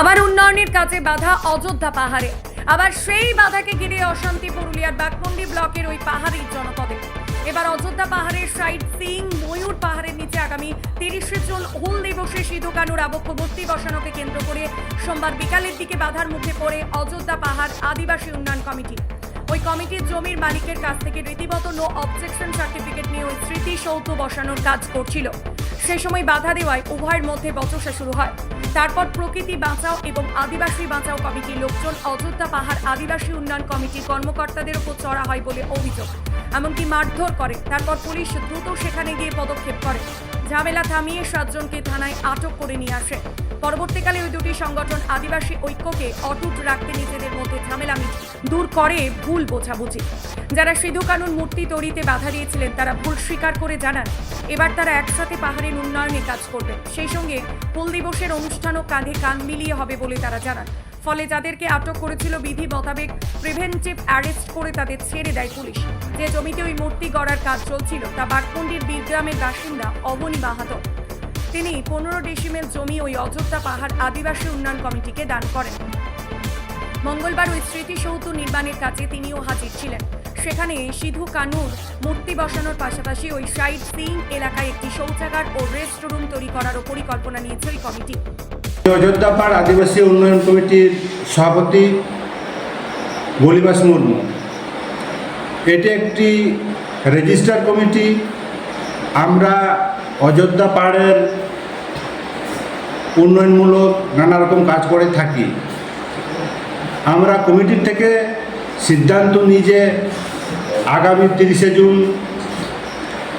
আবার উন্নয়নের কাজে বাধা অযোধ্যা পাহাড়ে। আবার সেই বাধাকে ঘিরে অশান্তি পুরুলিয়ার বাঘমুন্ডি ব্লকের ওই পাহাড়ি জনপদে। এবার অযোধ্যা পাহাড়ের সাইড সিং ময়ূর পাহাড়ের নিচে আগামী তিরিশে জুন হুল দিবসে সিধু কানুর আবক্ষ মূর্তি বসানোকে কেন্দ্র করে সোমবার বিকালের দিকে বাধার মুখে পড়ে অযোধ্যা পাহাড় আদিবাসী উন্নয়ন কমিটি। ওই কমিটির জমির মালিকের কাছ থেকে রীতিমত নো অবজেকশন সার্টিফিকেট নিয়ে ওই স্মৃতিসৌধ বসানোর কাজ করছিল। সে সময় বাধা দেওয়ায় উভয়ের মধ্যে বচসা শুরু হয়। তারপর প্রকৃতি বাঁচাও এবং আদিবাসী বাঁচাও কমিটির লোকজন অযোধ্যা পাহাড় আদিবাসী উন্নয়ন কমিটির কর্মকর্তাদের উপর চড়া হয় বলে অভিযোগ। এমনকি মারধর করে। তারপর পুলিশ দ্রুত সেখানে গিয়ে পদক্ষেপ করে। ঝামেলা থামিয়ে সাতজনকে থানায় আটক করে নিয়ে আসে। পরবর্তীকালে ওই দুটি সংগঠন আদিবাসী ঐক্যকে অটুট রাখতে নিজেদের মধ্যে ঝামেলা মিট- দূর করে ভুল বোঝাবুঝি। যারা সিধু কানুন মূর্তি তৈরিতে বাধা দিয়েছিলেন, তারা ভুল স্বীকার করে জানান, এবার তারা একসাথে পাহাড়ের উন্নয়নে কাজ করবে। সেই সঙ্গে হুল দিবসের অনুষ্ঠানও কাঁধে কান মিলিয়ে হবে বলে তারা জানান। ফলে যাদেরকে আটক করেছিল বিধি মোতাবেক প্রিভেন্টিভ অ্যারেস্ট করে তাদের ছেড়ে দেয় পুলিশ। যে জমিতে ওই মূর্তি গড়ার কাজ চলছিল, তা বাঘমুন্ডির বীরগ্রামের বাসিন্দা অবনী বাহাদুর তিনি পনেরো ডেসিমেল জমি ওই অযোধ্যা পাহাড় আদিবাসী উন্নয়ন কমিটিকে দান করেন। মঙ্গলবার ওই স্মৃতিসৌধ নির্মাণের কাজে তিনিও হাজির ছিলেন। সেখানে সিধু কানুর মূর্তি বসানোর পাশাপাশি ওই সাইড সিং এলাকায় একটি শৌচাগার ও রেস্টরুম তৈরি করারও পরিকল্পনা নিয়েছে ওই কমিটি। অযোধ্যা পাহাড় আদিবাসী উন্নয়ন কমিটির সভাপতি বলিবাস মুর্মু। এটি একটি রেজিস্টার কমিটি। আমরা অযোধ্যা পাহাড়ের উন্নয়নমূলক নানা রকম কাজ করে থাকি। আমরা কমিটির থেকে সিদ্ধান্ত নিই যে আগামী তিরিশে জুন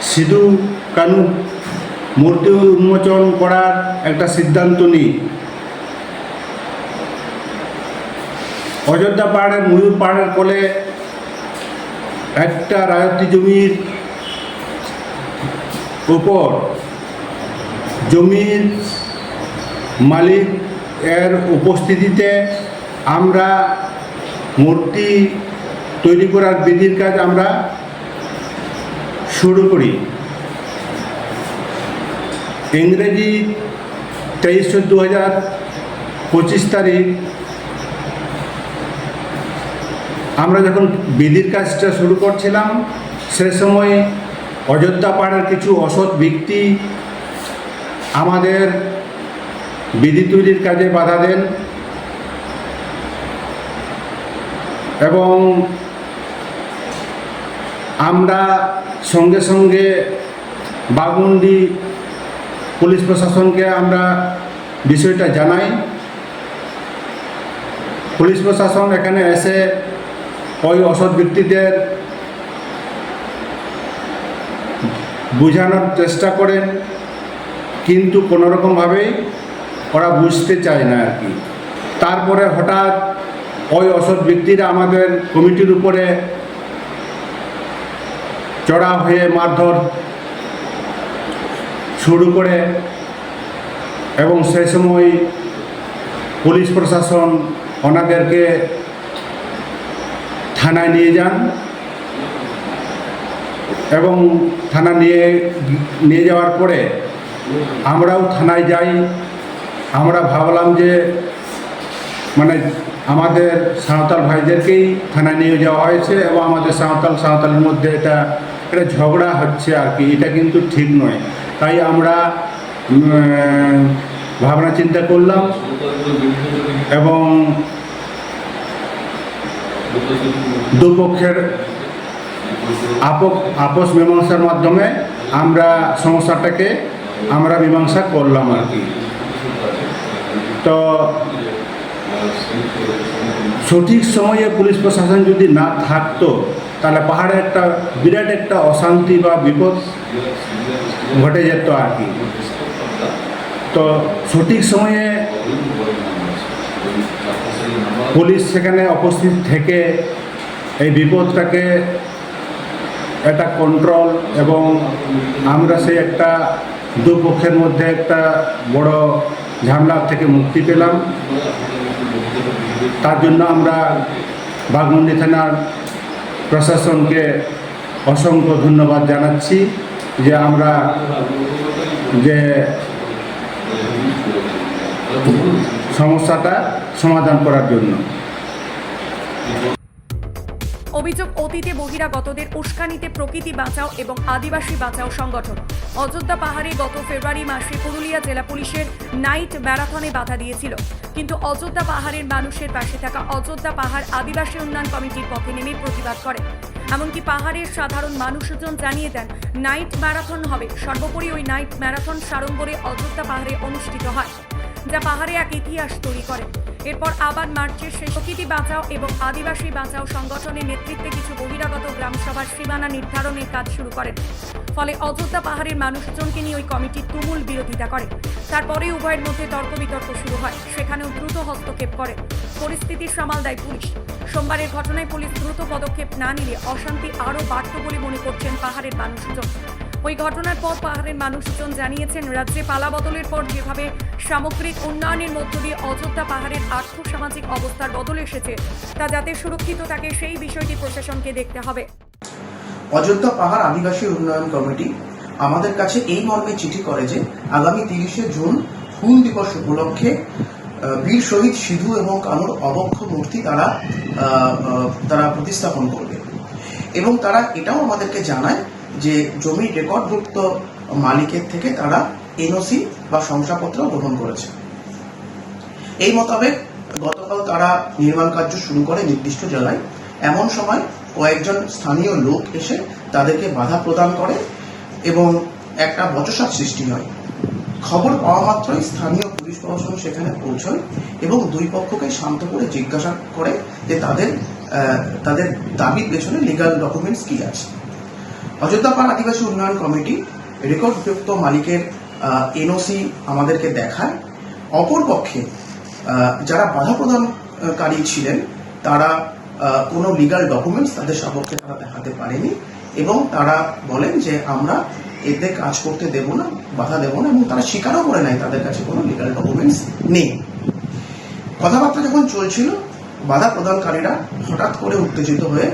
সিধু কানু মূর্তি উন্মোচন করার একটা সিদ্ধান্ত নিই। অযোধ্যা পাহাড়ের ময়ূর পাহাড়ের কোলে একটা রায়ত্তি জমির উপর জমির মালিক এর উপস্থিতিতে আমরা মূর্তি তৈরি করার বিধির কাজ আমরা শুরু করি। ইংরেজি তেইশ দু হাজার পঁচিশ তারিখ আমরা যখন বিধির কাজটা শুরু করছিলাম, সে সময় অযোধ্যা পাড়ার কিছু অসৎ ব্যক্তি আমাদের বিধি তৈরির কাজে বাধা দেন এবং আমরা সঙ্গে সঙ্গে বাগুন্ডি পুলিশ প্রশাসনকে আমরা বিষয়টা জানাই। পুলিশ প্রশাসন এখানে এসে ওই অসৎ ব্যক্তিদের বোঝানোর চেষ্টা করেন। কিন্তু কোনোরকমভাবেই ওরা বুঝতে চায় না আর কি। তারপরে হঠাৎ ওই অসৎ ব্যক্তিরা আমাদের কমিটির উপরে চড়া হয়ে মারধর শুরু করে এবং সেই সময় পুলিশ প্রশাসন ওনাদেরকে থানায় নিয়ে যান এবং থানা নিয়ে নিয়ে যাওয়ার পরে আমরাও থানায় যাই। আমরা ভাবলাম যে মানে আমাদের সাঁওতাল ভাইদেরকেই থানায় নিয়ে যাওয়া হয়েছে এবং আমাদের সাঁওতাল, সাঁওতালের মধ্যে এটা এটা ঝগড়া হচ্ছে আর কি, এটা কিন্তু ঠিক নয়। তাই আমরা ভাবনা চিন্তা করলাম এবং দুপক্ষের আপোষ মীমাংসার মাধ্যমে আমরা সমস্যাটাকে আমরা মীমাংসা করলাম আর কি। তো সঠিক সময়ে পুলিশ প্রশাসন যদি না থাকতো, তাহলে পাহাড়ে একটা বিরাট একটা অশান্তি বা বিপদ ঘটে যেত আর কি। তো সঠিক সময়ে পুলিশ সেখানে উপস্থিত থেকে এই বিপদটাকে একটা কন্ট্রোল এবং আমরা সেই একটা দুপক্ষের মধ্যে একটা বড় ঝামেলা থেকে মুক্তি পেলাম। তার জন্য আমরা বাগমুন্ডি থানার প্রশাসনকে অসংখ্য ধন্যবাদ জানাচ্ছি যে আমরা যে সমস্যাটা সমাধান করার জন্য। অভিযোগ, অতীতে বহিরাগতদের উস্কানিতে প্রকৃতি বাঁচাও এবং আদিবাসী বাঁচাও সংগঠন। অযোধ্যা পাহাড়ে গত ফেব্রুয়ারি মাসে পুরুলিয়া জেলা পুলিশের নাইট ম্যারাথনে বাধা দিয়েছিল। কিন্তু অযোধ্যা পাহাড়ের মানুষের পাশে থাকা অযোধ্যা পাহাড় আদিবাসী উন্নয়ন কমিটির পক্ষে নেমে প্রতিবাদ করে। এমনকি পাহাড়ের সাধারণ মানুষজন জানিয়ে দেন, নাইট ম্যারাথন হবে। সর্বোপরি ওই নাইট ম্যারাথন সাড়ম্বরে অযোধ্যা পাহাড়ে অনুষ্ঠিত হয়, যা পাহাড়ে এক ইতিহাস তৈরি করে। এরপর আবার মার্চের শেষ প্রকৃতি বাঁচাও এবং আদিবাসী বাঁচাও সংগঠনের নেতৃত্বে কিছু বহিরাগত গ্রামসভার সীমানা নির্ধারণের কাজ শুরু করেন। ফলে অযোধ্যা পাহাড়ের মানুষজনকে নিয়ে ওই কমিটি তুমুল বিরোধিতা করে। তারপরে উভয়ের মধ্যে তর্ক বিতর্ক শুরু হয়। সেখানেও দ্রুত হস্তক্ষেপ করে। পরিস্থিতি সামাল দেয় পুলিশ। সোমবারের ঘটনায় পুলিশ দ্রুত পদক্ষেপ না নিলে অশান্তি আরও বাড়ত বলে মনে করছেন পাহাড়ের মানুষজন। ওই ঘটনার পর পাহাড়ের মানুষজন জানিয়েছেন, রাজ্যে পালা বদলের পর যেভাবে সামগ্রিক উন্নয়নের মধ্য দিয়ে অযোধ্যা পাহাড়ের আর্থ সামাজিক অবস্থার বদল এসেছে, তা যাতে সুরক্ষিত থাকে সেই বিষয়টি প্রশাসনকে দেখতে হবে। অযোধ্যা পাহাড় আদিবাসী উন্নয়ন কমিটি আমাদের কাছে এই মর্মে চিঠি করে যে, আগামী তিরিশে জুন হুল দিবস উপলক্ষে বীর শহীদ সিধু এবং কানুর অবক্ষ মূর্তি তারা তারা প্রতিস্থাপন করবে। এবং তারা এটাও আমাদেরকে জানায় যে জমির রেকর্ডভুক্ত মালিকের থেকে তারা এনওসি বা শংসাপত্র গ্রহণ করেছে। এই মোতাবেক গতকাল তারা নির্মাণ কার্য শুরু করে নির্দিষ্ট জেলায় এমন সময় কয়েকজন স্থানীয় লোক এসে তাদেরকে বাধা প্রদান করে এবং একটা বচসার সৃষ্টি হয়। খবর পাওয়া মাত্রই স্থানীয় পুলিশ প্রশাসন সেখানে পৌঁছয় এবং দুই পক্ষকে শান্ত করে জিজ্ঞাসা করে যে তাদের তাদের দাবির পেছনে লিগাল ডকুমেন্টস কি আছে। অযোধ্যা পাহাড় আদিবাসী উন্নয়ন কমিটি রেকর্ডযুক্ত মালিকের এনওসি আমাদেরকে দেখায়। অপরপক্ষে যারা বাধা প্রদানকারী ছিলেন, তারা কোনো লিগাল ডকুমেন্টস তাদের সপক্ষে তারা দেখাতে পারেনি এবং তারা বলেন যে আমরা এতে কাজ করতে দেব না, বাধা দেব না এবং তারা স্বীকারও করে নেয় তাদের কাছে কোনো লিগাল ডকুমেন্টস নেই। কথাবার্তা যখন চলছিল, বাধা প্রদানকারীরা হঠাৎ করে উত্তেজিত হয়ে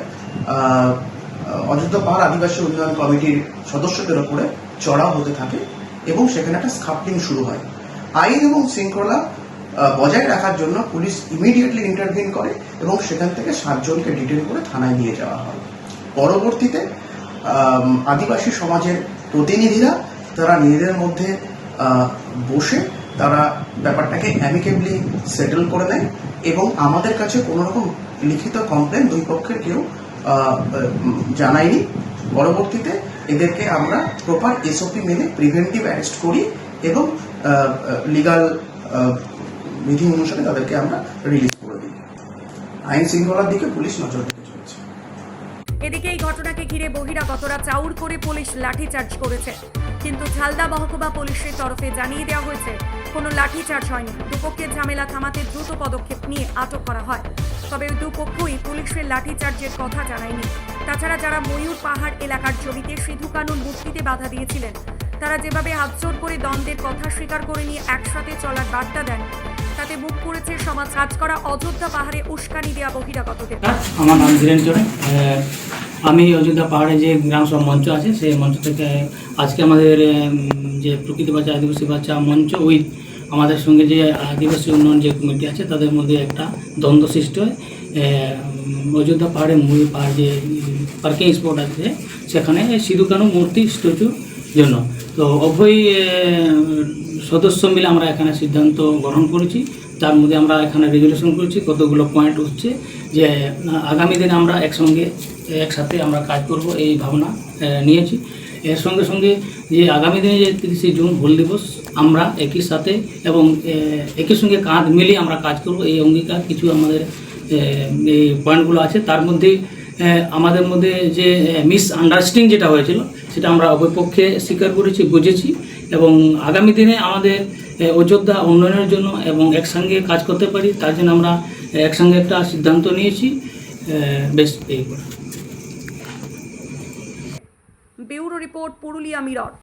অযোধ্যা পাহাড় আদিবাসী উন্নয়ন কমিটির সদস্যদের উপরে চড়াও হতে থাকে এবং সেখানে একটা স্কাপলিং শুরু হয়। আইন এবং শৃঙ্খলা বজায় রাখার জন্য পুলিশ ইমিডিয়েটলি ইন্টারভিন করে এবং সেখান থেকে সাতজনকে ডিটেন করে থানায় নিয়ে যাওয়া হয়। পরবর্তীতে আদিবাসী সমাজের প্রতিনিধিরা তারা নিজেদের মধ্যে বসে তারা ব্যাপারটাকে অ্যামিকেবলি সেটেল করে নেয় এবং আমাদের কাছে কোনো রকম লিখিত কমপ্লেন দুই পক্ষের কেউ উম, পরবর্তীতে এদেরকে আমরা প্রপার এসওপি মেনে প্রিভেন্টিভ অ্যারেস্ট করি এবং লিগাল বিধি অনুসারে তাদেরকে আমরা রিলিজ করে দিই। আইন শৃঙ্খলার দিকে পুলিশ নজর চলেছে এদিকে এই ঘটনাকে ঘিরে বহিরাগতরা চাউর করে পুলিশ লাঠিচার্জ করেছে। কিন্তু ঝালদা মহকুমা পুলিশের তরফে জানিয়ে দেওয়া হয়েছে, কোনো লাঠিচার্জ হয়নি। দুপক্ষের ঝামেলা থামাতে দ্রুত পদক্ষেপ নিয়ে আটক করা হয়। তবে দুপক্ষই পুলিশের লাঠিচার্জের কথা জানায়নি। তাছাড়া যারা ময়ূর পাহাড় এলাকার জমিতে সিধু কানুন মূর্তিতে বাধা দিয়েছিলেন, তারা যেভাবে হাতজোর করে দ্বন্দ্বের কথা স্বীকার করে নিয়ে একসাথে চলার বার্তা দেন তাতে মুখ করেছে সমাজ কাজ করা অযোধ্যা পাহাড়ে উস্কানি দেওয়া বহিরাগতদের। আমার নাম ধীরেন আমি অযোধ্যা পাহাড়ে যে গ্রাম সব মঞ্চ আছে, সেই মঞ্চ থেকে আজকে আমাদের যে প্রকৃতি বাচ্চা আদিবাসী বাচ্চা মঞ্চ, ওই আমাদের সঙ্গে যে আদিবাসী উন্নয়ন যে কমিটি আছে, তাদের মধ্যে একটা দ্বন্দ্ব সৃষ্টি হয়। অযোধ্যা পাহাড়ে মূল পাহাড় যে পার্কিং স্পট আছে, সেখানে সিধু কানু, মূর্তি স্ট্যাচুর জন্য। তো উভয় সদস্য মিলে আমরা এখানে সিদ্ধান্ত গ্রহণ করেছি। তার মধ্যে আমরা এখানে রেজুলেশন করেছি কতগুলো পয়েন্ট হচ্ছে যে, আগামী দিনে আমরা একসঙ্গে, একসাথে আমরা কাজ করব এই ভাবনা নিয়েছি। এর সঙ্গে সঙ্গে যে আগামী দিনে যে তিরিশে জুন হুল দিবস, আমরা একই সাথে এবং একই সঙ্গে কাঁধ মিলিয়ে আমরা কাজ করব। এই অঙ্গীকার কিছু আমাদের এই পয়েন্টগুলো আছে। তার মধ্যে আমাদের মধ্যে যে মিস আন্ডারস্ট্যান্ডিং যেটা হয়েছিল, সেটা আমরা অপরপক্ষে স্বীকার করেছি, বুঝেছি এবং আগামী দিনে আমাদের অযোধ্যা উন্নয়নের জন্য এবং একসঙ্গে কাজ করতে পারি, তার জন্য আমরা একসঙ্গে একটা সিদ্ধান্ত নিয়েছি বেশ এই ব্যুরো রিপোর্ট পুরুলিয়া মিরর।